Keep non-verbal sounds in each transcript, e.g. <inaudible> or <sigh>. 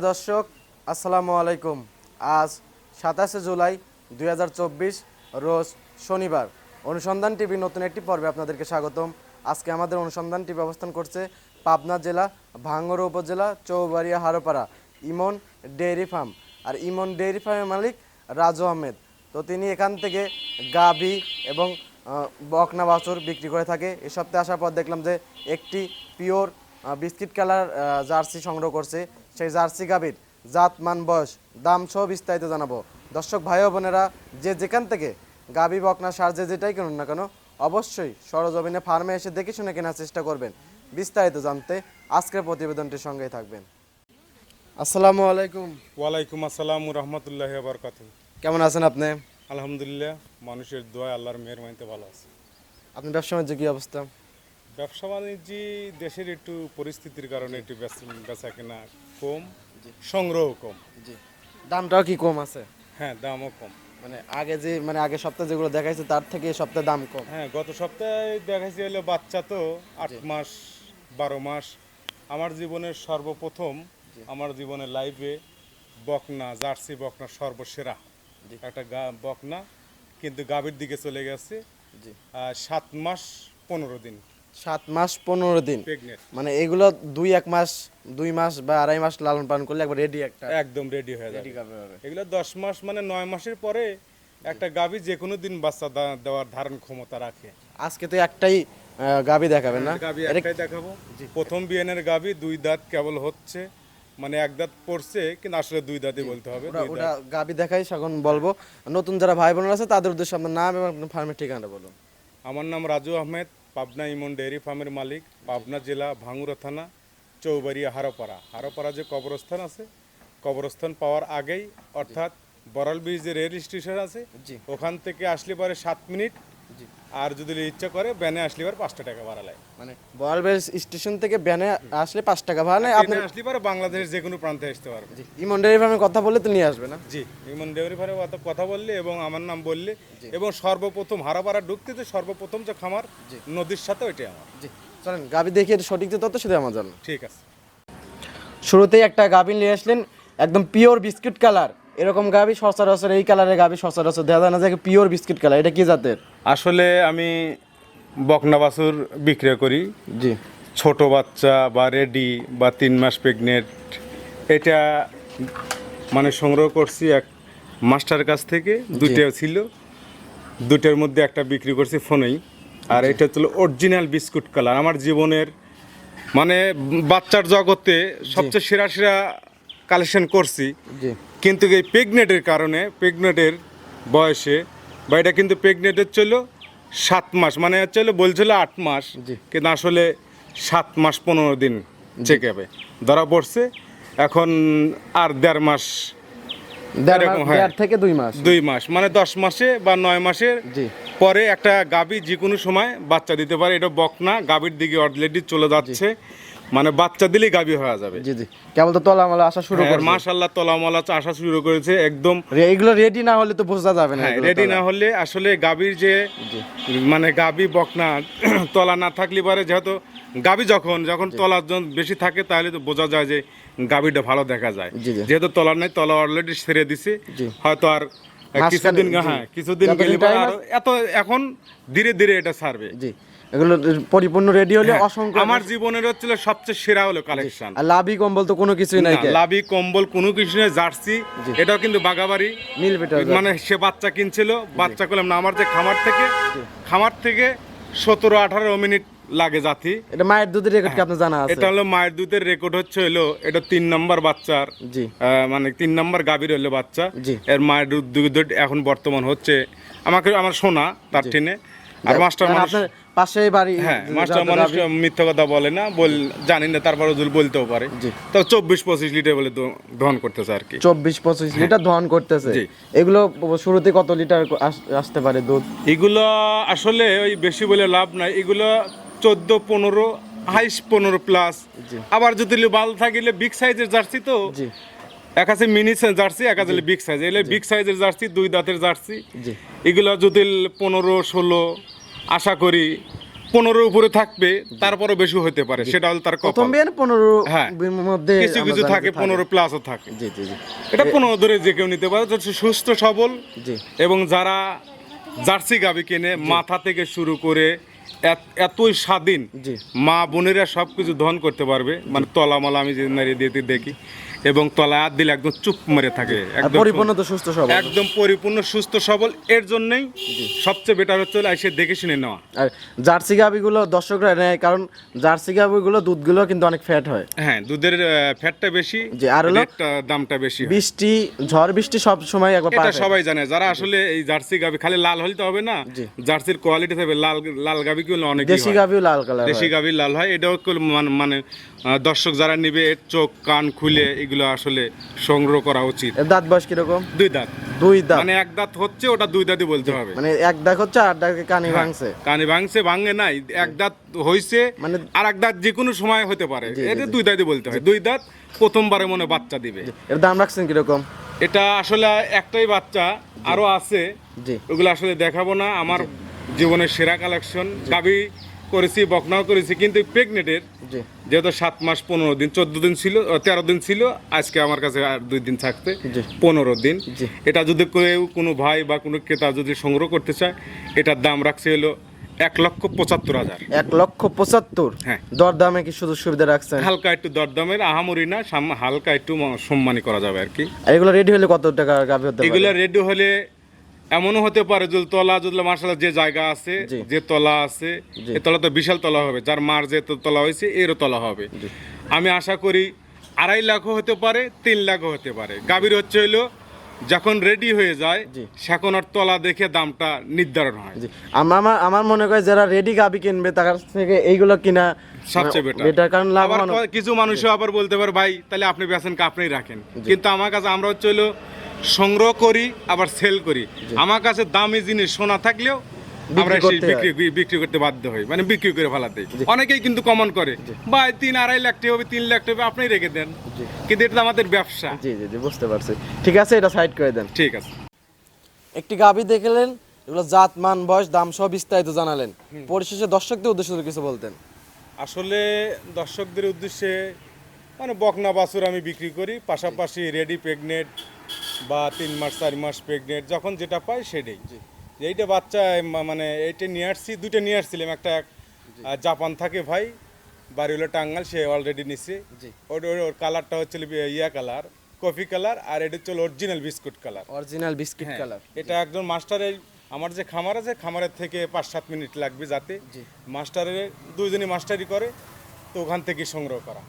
প্রিয় দর্শক, আসসালামু আলাইকুম। আজ সাতাশে জুলাই দু হাজার চব্বিশ, রোজ শনিবার। অনুসন্ধান টিভি নতুন একটি পর্বে আপনাদেরকে স্বাগতম। আজকে আমাদের অনুসন্ধান টিভি অবস্থান করছে পাবনা জেলা, ভাঙ্গর উপজেলা, চৌবাড়িয়া, হারোপাড়া, ইমন ডেইরি ফার্ম। আর ইমন ডেইরি ফার্মের মালিক রাজু আহমেদ। তো তিনি এখান থেকে গাভি এবং বকনা বাছুর বিক্রি করে থাকে। এ সপ্তাহে আসার পর দেখলাম যে একটি পিওর বিস্কিট কালার জার্সি সংগ্রহ করছে। সেই জার্সি গাভীর জাত মান বয়স দাম সহ বিস্তারিত জানাব। দর্শক ভাই বোনেরা যে যেখান থেকে গাভী বকনা সার যে যেটাই কিনুন না কেন অবশ্যই সরজমিনে ফার্মে এসে দেখে শুনে কেনার চেষ্টা করবেন। বিস্তারিত জানতে আজকের প্রতিবেদনটির সঙ্গেই থাকবেন। আসসালামু আলাইকুম। ওয়ালাইকুম আসসালাম রহমতুল্লাহ বরকাত কেমন আছেন আপনি? আলহামদুলিল্লাহ মানুষের দোয়া আল্লাহর মেহরবানিতে ভালো আছে। আপনি ব্যবসা বাণিজ্য কি অবস্থা? ব্যবসা বাণিজ্য দেশের একটু পরিস্থিতির কারণে একটু বেচা- কেনা কম সংগ্রহ কম। জি। দামটাও কি কম আছে? হ্যাঁ দামও কম। মানে আগে যে মানে আগে সপ্তাহে যেগুলো দেখাইছে তার থেকে এই সপ্তাহে দাম কম। হ্যাঁ গত সপ্তাহে দেখাচ্ছি হলো বাচ্চা তো আট মাস বারো মাস। আমার জীবনের সর্বপ্রথম আমার জীবনের লাইফে বকনা জার্সি বকনা সর্বসেরা। একটা গা বকনা কিন্তু গাভীর দিকে চলে গেছে। সাত মাস পনেরো দিন। সাত মাস পনেরো দিন। মানে এগুলো দুই এক মাস দুই মাস বা আড়াই মাস লালন পালন করলে একবার রেডি একটা একদম রেডি হয়ে যাবে। এগুলো দশ মাস মানে নয় মাসের পরে একটা গাভী যে কোনো দিন বাচ্চা দেওয়ার ধারণ ক্ষমতা রাখে। আজকে তো একটাই গাবি দেখাবেন না? গাভী একটাই দেখাবো। প্রথম বিয়ানের গাভী দুই দাঁত কেবল হচ্ছে মানে এক দাঁত পড়ছে কিন্তু আসলে দুই দাঁতই বলতে হবে ওটা- গাবি দেখাই এখন বলব। নতুন যারা ভাই বোনেরা আছে তাদের উদ্দেশ্যে আপনার নাম এবং ফার্মের ঠিকানা বলুন। আমার নাম রাজু আহমেদ পাবনা ইমন ডেয়ারি ফার্মের মালিক পাবনা জেলা ভাঙুরা থানা চৌবাড়িয়া হারোপাড়া হারোপাড়া যে কবরস্থান আছে কবরস্থান পাওয়ার আগেই অর্থাৎ বরাল ব্রিজ যে রেল স্টেশন আছে ওখান থেকে আসলে পরে সাত মিনিট। আর যদি ইচ্ছা করে ব্যানে আসলে এবার পাঁচটা টাকা ভাড়া লাগে মানে বয়ালবেল স্টেশন থেকে ব্যানে আসলে পাঁচ টাকা ভাড়া নেয় আপনি আসলে পরে বাংলাদেশের যে কোনো প্রান্তে আসতে পারবে। জি ইমন ডেয়ারি ফার্মের কথা বললে তো নিয়ে আসবে না? জি ইমন ডেয়ারি ফার্মে কথা বললে এবং আমার নাম বললে। এবং সর্বপ্রথম হারাপাড়া ঢুকতে যে সর্বপ্রথম যে খামার নদীর সাথে ওইটাই আমার। জি। চলেন গাবি দেখিয়ে সঠিক যে তথ্য সেটা আমার জানো ঠিক আছে। শুরুতেই একটা গাভী নিয়ে আসলেন একদম পিওর বিস্কিট কালার এরকম গাভী সচরাচর এই কালারের গাভী সচরাচর। দেখা যায় না যে পিওর বিস্কিট কালার এটা কি জাতের? আসলে আমি বকনা বাছুর বিক্রি করি। জি। ছোট বাচ্চা বা রেডি বা তিন মাস প্রেগনেন্ট এটা মানে সংগ্রহ করছি এক মাস্টার কাছ থেকে দুটো ছিল। দুটোর মধ্যে একটা বিক্রি করছি ফোনেই। আর এটা হচ্ছিল অরিজিনাল বিস্কুট কালার আমার জীবনের মানে বাচ্চার জগতে সবচেয়ে সেরা সেরা কালেকশন করছি। কিন্তু এই প্রেগনেন্টের কারণে প্রেগনেন্টের বয়সে বা এটা কিন্তু প্রেগনেন্টের ছিল সাত মাস মানে হচ্ছিল বলছিল আট মাস। কিন্তু আসলে সাত মাস পনেরো দিন চেক হবে ধরা পড়ছে। এখন আর দেড় মাস থেকে দুই মাস। দুই মাস মানে দশ মাসে বা নয় মাসের পরে একটা গাবি যে কোনো সময় বাচ্চা দিতে পারে এটা বকনা গাবির দিকে অলরেডি চলে যাচ্ছে। মানে বাচ্চা দিলেই গাবি হয়ে যাবে। জি জি। কেবল তো তলামালা আসা শুরু করছে। মাশাল্লাহ তলামলা আসা শুরু করেছে একদম। এগুলো রেডি না হলে তো বোঝা যাবে না হ্যাঁ রেডি না হলে আসলে গাবির যে মানে গাবি বকনা <clears throat> তলা না থাকলে পারে যেহেতু গাবি যখন যখন তলার জন বেশি থাকে তাহলে তো বোঝা যায় যে গাবিটা ভালো দেখা যায়। যেহেতু তলা নাই তলা অলরেডি ছেড়ে দিছে। হয়তো আর কিছুদিন হ্যাঁ কিছুদিন গেলে এত এখন ধীরে ধীরে এটা ছাড়বে। জি। এগুলো পরিপূর্ণ রেডি হলে হ্যাঁ, অসংখ্য আমার জীবনের হচ্ছিল সবচেয়ে সেরা হলো কালেকশন আর লাভি কম্বল তো কোনো কিছুই নাই লাভি কম্বল কোনো কিছু নেই জার্সি এটাও কিন্তু বাগাবাড়ি নীল মানে সে বাচ্চা কিনছিল বাচ্চা করলাম না আমার যে খামার থেকে খামার থেকে সতেরো আঠারো মিনিট লাগে জাতি। এটা মায়ের দুধের রেকর্ড কি আপনার জানা আছে? এটা হলো মায়ের দুধের রেকর্ড হচ্ছে হলো এটা তিন নম্বর বাচ্চার জি। মানে তিন নম্বর গাভীর হলো বাচ্চা। জি। এর মায়ের দুধ দুধ এখন বর্তমান হচ্ছে আমাকে আমার শোনা তার টেনে। আর মাস্টার আপনার পাশে বাড়ি হ্যাঁ মাস্টার মানুষ মিথ্যা কথা বলে না বল জানি না তারপরে যদি বলতেও পারে। তো চব্বিশ পঁচিশ লিটার বলে দহন করতেছে আর কি। চব্বিশ পঁচিশ লিটার দহন করতেছে। এগুলো শুরুতে কত লিটার আসতে পারে দুধ? এগুলো আসলে ওই বেশি বলে লাভ নাই। এগুলো চোদ্দ পনেরো হাইস পনেরো প্লাস। আবার যদি ভালো থাকিলে বিগ সাইজের জার্সি তো? এক আছে মিনি জার্সি এক আছে বিগ সাইজ। এগুলো বিগ সাইজের জার্সি দুই দাঁতের জার্সি। এগুলো যদি পনেরো ষোলো আশা করি পনেরোর উপরে থাকবে তারপরও বেশি হতে পারে সেটা হলো তার প্রথম পনেরো হ্যাঁ। মধ্যে কিছু কিছু থাকে পনেরো প্লাসও থাকে। জি জি জি। এটা পনেরো ধরে যে কেউ নিতে পারে হচ্ছে সুস্থ সবল। জি। এবং যারা জার্সি গাবি কেনে মাথা থেকে শুরু করে এতই স্বাধীন মা বোনেরা সব কিছু দহন করতে পারবে। মানে তলা মলা আমি যে নারিয়ে দিতে দেখি। এবং তলা হাত দিলে একদম চুপ মেরে থাকে। একদম পরিপূর্ণ তো সুস্থ সবল। একদম পরিপূর্ণ সুস্থ সবল। এর জন্যই সবচেয়ে বেটার হচ্ছে এসে দেখে শুনে নেওয়া। আর জার্সি গাভিগুলো দর্শকরা নেয় কারণ জার্সি গাভিগুলো দুধগুলো কিন্তু অনেক ফ্যাট হয়। হ্যাঁ দুধের ফ্যাটটা বেশি জি, আর হলো- দামটা বেশি বৃষ্টি ঝড় বৃষ্টি সব সময় একবার এটা সবাই জানে। যারা আসলে এই জার্সি গাবি খালি লাল হলে তো হবে না। জার্সির কোয়ালিটি থাকবে লাল লাল গাবি কি অনেক দেশি গাভিও লাল কালার দেশি গাভীর লাল হয় এটাও মানে দর্শক যারা নিবে চোখ কান খুলে এগুলো আসলে সংগ্রহ করা উচিত। দাঁত বয়স কীরকম? দুই দাঁত। দুই দাঁত। মানে এক দাঁত হচ্ছে ওটা দুই দাঁতই বলতে হবে। মানে এক দাঁত হচ্ছে আর দাঁতে কানি ভাঙছে। কানে ভাঙছে ভাঙে নাই এক দাঁত হইছে মানে আর এক দাঁত যে কোনো সময় হতে পারে। এটা দুই দাঁতই বলতে হয়। দুই দাঁত প্রথমবারে মনে বাচ্চা দিবে। এর দাম রাখছেন কীরকম? এটা আসলে একটাই বাচ্চা আরও আছে। জি। ওগুলো আসলে দেখাবো না। আমার জীবনের সেরা কালেকশন গাবি করেছি বকনাও করেছি কিন্তু প্রেগনেটের জি। যেহেতু সাত মাস পনেরো দিন চোদ্দ দিন ছিল তেরো দিন ছিল আজকে আমার কাছে আর দুই দিন থাকতে পনেরো দিন। এটা যদি কেউ কোনো ভাই বা কোনো ক্রেতা যদি সংগ্রহ করতে চায় এটার দাম রাখছে হলো এক লক্ষ পঁচাত্তর হাজার। এক লক্ষ পঁচাত্তর? হ্যাঁ। দর দামে কি সুযোগ সুবিধা রাখছেন? হালকা একটু দরদামের আহামরি না হালকা একটু সম্মানী করা যাবে আর কি। এগুলো রেডি হলে কত টাকা এগুলো রেডি হলে এমনও হতে পারে যে তলা যদি মার্শাল যে জায়গা আছে। যে তলা আছে জি। এ তলা তো বিশাল তলা হবে যার মার যে তলা হয়েছে এরও তলা হবে। আমি আশা করি আড়াই লাখও হতে পারে তিন লাখও হতে পারে। গাভীর হচ্ছে হইল যখন রেডি হয়ে যায় সেখন আর তলা দেখে দামটা নির্ধারণ হয়। আমার আমার- মনে হয় যারা রেডি গাভি কিনবে তার থেকে এইগুলো কিনা সবচেয়ে বেটার বেটার কারণ লাভ কিছু মানুষও আবার বলতে পারে ভাই তাহলে আপনি বেছেন আপনি রাখেন। কিন্তু আমার কাছে আমরা হচ্ছে হলো সংগ্রহ করি আবার সেল করি। আমার কাছে দামি জিনিস সোনা থাকলেও আমরা। বিক্রি বিক্রি করতে বাধ্য হই মানে বিক্রি করে ফেলাতে। অনেকেই কিন্তু কমন করে ভাই তিন আড়াই লাখ টাকা হবে তিন লাখ টাকা আপনি রেখে দেন। কিন্তু এটা আমাদের ব্যবসা। জি জি জি বুঝতে পারছি। ঠিক আছে এটা সাইড করে দেন। ঠিক আছে। একটি গাভি দেখলেন এগুলো জাত মান বয়স দাম সহ বিস্তারিত জানালেন। পরিশেষে দর্শকদের উদ্দেশ্যে যদি কিছু বলতেন। আসলে দর্শকদের উদ্দেশ্যে মানে বকনা বাছুর আমি বিক্রি করি পাশাপাশি রেডি প্রেগনেন্ট বা তিন মাস চার মাস প্রেগনেন্ট যখন যেটা পাই সেটাই। এইটা বাচ্চা মানে এইটা নিয়ে আসছি দুইটা নিয়ে আসছিলাম। একটা জাপান থাকে ভাই বাড়ি হলো টাঙ্গাল সে অলরেডি নিচ্ছে ওর ওর- কালারটা হচ্ছে ইয়া কালার কফি কালার আর এটা হচ্ছে original biscuit colour original biscuit colour এটা একজন মাস্টারের আমার যে খামার আছে খামারের থেকে পাঁচ সাত মিনিট লাগবে যাতে। মাস্টারের দুইজনই মাস্টারি করে তো ওখান থেকে সংগ্রহ করা।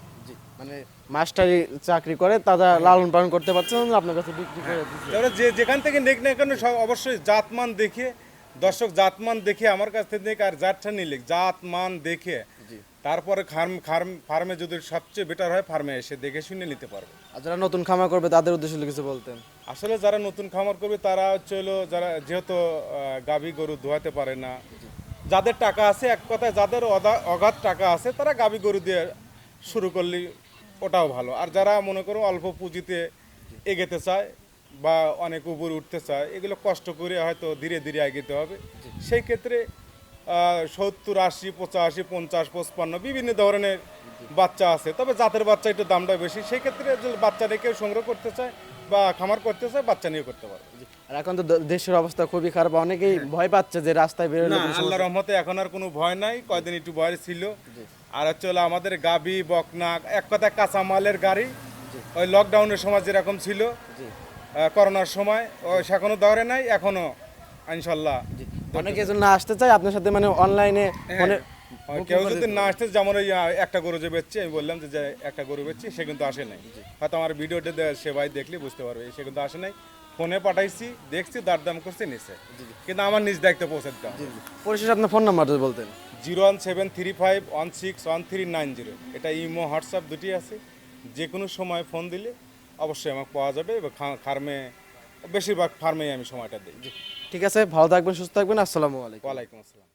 মানে মাস্টারি চাকরি করে তারা লালন পালন করতে পারছেন না, আপনার কাছে বিক্রি করে দিচ্ছে। যে যেখান থেকে নেক না কেন সব অবশ্যই জাতমান দেখে দর্শক জাতমান দেখে আমার কাছ থেকে নেক আর জাতটা নিলে জাতমান দেখে তারপরে ফার্ম ফার্ম ফার্মে যদি সবচেয়ে বেটার হয় ফার্মে এসে দেখে শুনে নিতে পারবে। আর যারা নতুন খামার করবে তাদের উদ্দেশ্যে কিছু বলতেন। আসলে যারা নতুন খামার করবে তারা হচ্ছে হলো যারা যেহেতু গাভী গরু ধোয়াতে পারে না যাদের টাকা আছে এক কথায় যাদের অগাধ টাকা আছে তারা গাভী গরু দিয়ে শুরু করলে ওটাও ভালো। আর যারা মনে করো অল্প পুঁজিতে এগোতে চায় বা অনেক উপরে উঠতে চায় এগুলো কষ্ট করে হয়তো ধীরে ধীরে এগোতে হবে। সেই ক্ষেত্রে সত্তর আশি পঁচাশি পঞ্চাশ পঁচপান্ন বিভিন্ন ধরনের বাচ্চা আছে। তবে জাতের বাচ্চা একটু দামটা বেশি। সেই ক্ষেত্রে বাচ্চা রেখে সংগ্রহ করতে চায় বা খামার করতে চায় বাচ্চা নিয়ে করতে পারে আর এখন তো দেশের অবস্থা খুবই খারাপ। অনেকেই ভয় পাচ্ছে যে রাস্তায় বেরোলে আল্লাহ রহমতে এখন আর কোনো ভয় নাই। কয়দিন একটু ভয় ছিল। আর হচ্ছে হলো আমাদের গাবি বকনা এক কথায় কাঁচামালের গাড়ি। ওই লকডাউনের সময় যেরকম ছিল করোনার সময় ওই সেখনও ধরে নাই এখনও ইনশাল্লাহ। অনেকে জন্য আসতে চায় আপনার সাথে মানে অনলাইনে কেউ যদি না আসতে যেমন ওই একটা গরু যে বেচছি আমি বললাম যে একটা গরু বেচছি সে কিন্তু আসে নাই। হয়তো আমার ভিডিওটা সে ভাই দেখলে বুঝতে পারবে সে কিন্তু আসে নাই। ফোনে পাঠাইছি দেখছি দাম করছে নিছে। কিন্তু আমার নিজ দায়িত্ব পৌঁছে দিতে পরিশেষে আপনার ফোন নাম্বার যদি বলতেন। Zero one seven three five one six one three nine zero. এটা ইমো হোয়াটসঅ্যাপ দুটি আছে। যে কোনো সময় ফোন দিলে অবশ্যই আমাকে পাওয়া যাবে এবং ফার্মে বেশিরভাগ ফার্মেই আমি সময়টা দিই। ঠিক আছে ভালো থাকবেন সুস্থ থাকবেন। আসসালামু আলাইকুম। ওয়ালাইকুম আসসালাম।